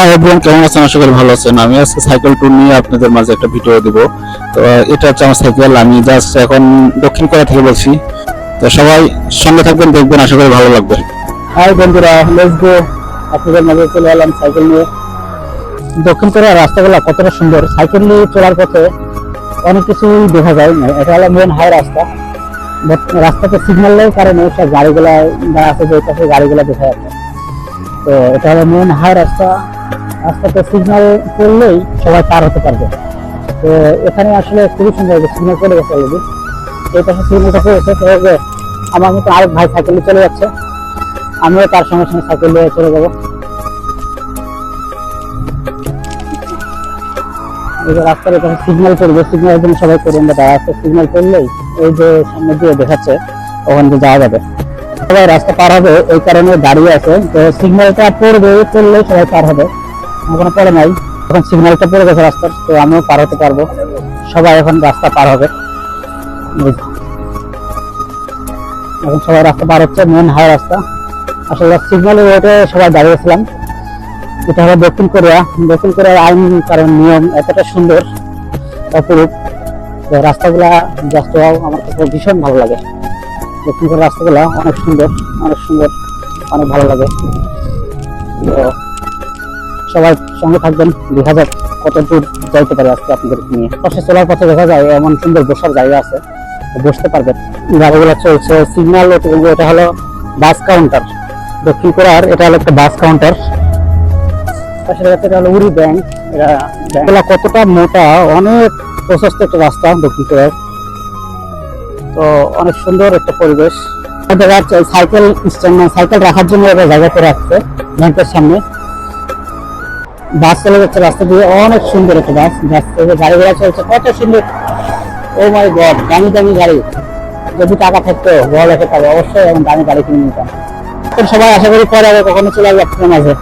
Hi everyone কেমন আছেন? আশা করি ভালো আছেন। আমি আজকে সাইকেল ট্যুর নিয়ে আপনাদের মাঝে একটা ভিডিও দিব। তো, এটা হচ্ছে আমার সাইকেল আমি জাস্ট এখন দক্ষিণ থেকে বলছি। তো সবাই সঙ্গে থাকবেন, দেখবেন, আশা করি ভালো লাগবে। হাই বন্ধুরা লেটস গো আপনাদের মাঝে চলে এলাম সাইকেল নিয়ে। দক্ষিণ রাস্তাগুলো কতটা সুন্দর। সাইকেল নিয়ে চলার পথে অনেক কিছুই দেখা যায়। এটা হলো মেন হাই রাস্তা। বাট রাস্তাতে সিগন্যালের কারণে সব গাড়িগুলা আছে যে পাশে গাড়িগুলো দেখা যাচ্ছে। তো এটা হলো মেন হাই রাস্তা। রাস্তাতে সিগন্যাল করলেই সবাই পার হতে পারবে। তো এখানে আসলে খুবই সুন্দর সিগন্যাল করে গেছে অলরেডি এই পাশে তো এই যে আমার মতো আরেক ভাই সাইকেলে চলে যাচ্ছে। আমিও তার সঙ্গে সঙ্গে সাইকেল নিয়ে চলে যাব। রাস্তার এখানে সিগন্যাল করবে সিগন্যাল জন্য সবাই করে আমরা দাঁড়া আছে সিগন্যাল করলেই এই যে সামনে দিয়ে দেখাচ্ছে, ওখান দিয়ে যাওয়া যাবে। সবাই রাস্তা পার হবে, এই কারণে দাঁড়িয়ে আছে। তো সিগন্যালটা পড়বে পড়লে সবাই পার হবে। ওখানে পড়ে নাই। এখন সিগন্যালটা পড়ে গেছে রাস্তার, তো আমিও পার হতে পারব। সবাই এখন রাস্তা পার হবে। এখন সবাই রাস্তা পার হচ্ছে মেন হাই রাস্তা। আসলে সিগন্যালের ওইটা সবাই দাঁড়িয়েছিলাম। এটা হলো দক্ষিণ কোরিয়া। দক্ষিণ কোরিয়ার আইন, কারণ নিয়ম এতটা সুন্দর, অপরূপ রাস্তাগুলা জাস্ট আমার কাছে ভীষণ ভালো লাগে। দক্ষিণ কোরিয়ার রাস্তাগুলা অনেক সুন্দর অনেক সুন্দর, অনেক ভালো লাগে। তো সবাই সঙ্গে থাকবেন। দেখা যাক কত দূর যাইতে পারে আজকে আপনাদের নিয়ে? পাশে চলার পথে দেখা যায় এমন সুন্দর বসার জায়গা আছে। বসতে পারবেন। গাড়িগুলো চলছে। সিগন্যাল এটা হলো বাস কাউন্টার দক্ষিণ কোরিয়ার এটা হলো একটা বাস কাউন্টার পাশে রাস্তা এটা হলো উড়ি ব্যাংক এটা কতটা মোটা, অনেক প্রশস্ত একটা রাস্তা দক্ষিণ কোরিয়ার তো অনেক সুন্দর একটা পরিবেশ। দেখা যাচ্ছে সাইকেল স্ট্যান্ড সাইকেল রাখার জন্য একটা জায়গা করে রাখছে, ব্যাংকের সামনে। বাস চলে যাচ্ছে, রাস্তা দিয়ে অনেক সুন্দর একটা বাস। বাস থেকে গাড়ি ঘোড়া চলছে, কত সুন্দর। ও মাই গড দামি দামি গাড়ি। যদি টাকা থাকতো, বড় পাবে, অবশ্যই এবং দামি গাড়ি কিনে নিতাম। সবাই আশা করি পরে আবার কখনো চলে আপনার মাঝে।